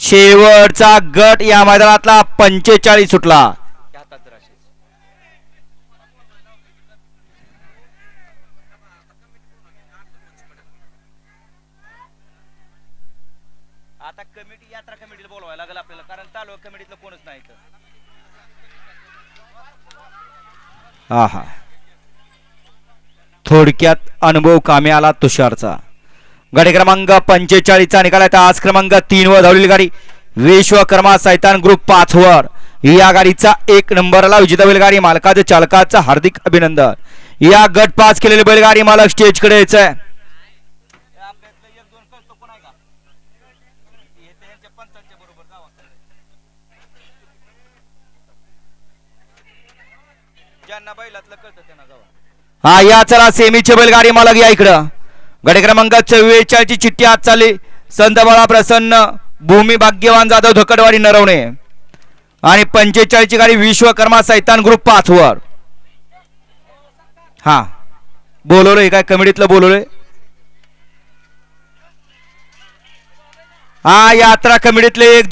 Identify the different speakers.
Speaker 1: शेवटचा गट या मैदानातला पंचेचाळीस सुटला.
Speaker 2: आता कमिटी यात्रा कमिटीला बोलवायला लागेल आपल्याला कारण तालुका कमिटीतलं कोणच नाही.
Speaker 1: हा हा थोडक्यात अनुभव कामी आला तुषारचा. गाडी क्रमांक पंचेचाळीसचा निकाल आहे. आज क्रमांक तीन वर धावलेली गाडी विश्वकर्मा सैतान ग्रुप पाच वर. या गाडीचा एक नंबरला विजेता बैलगाडी मालकाचं चालकाचं हार्दिक अभिनंदन. या गट पास केलेली बैलगाडी मालक स्टेजकडे
Speaker 2: कोण आहे हे
Speaker 1: हा या चला सेमीचे बैलगाडी मालक या इकडं. गडे क्रमांक चव्वेचाळीसची चिठ्ठी आज चालली. संत बाळा प्रसन्न भूमी भाग्यवान जाधव धकडवाडी नरवणे. आणि पंचेचाळीसची गाडी विश्वकर्मा सैतान ग्रुप पाच वर हा बोलवलंय काय कमिटीतलं बोलवलंय हा यात्रा कमिटीतले एक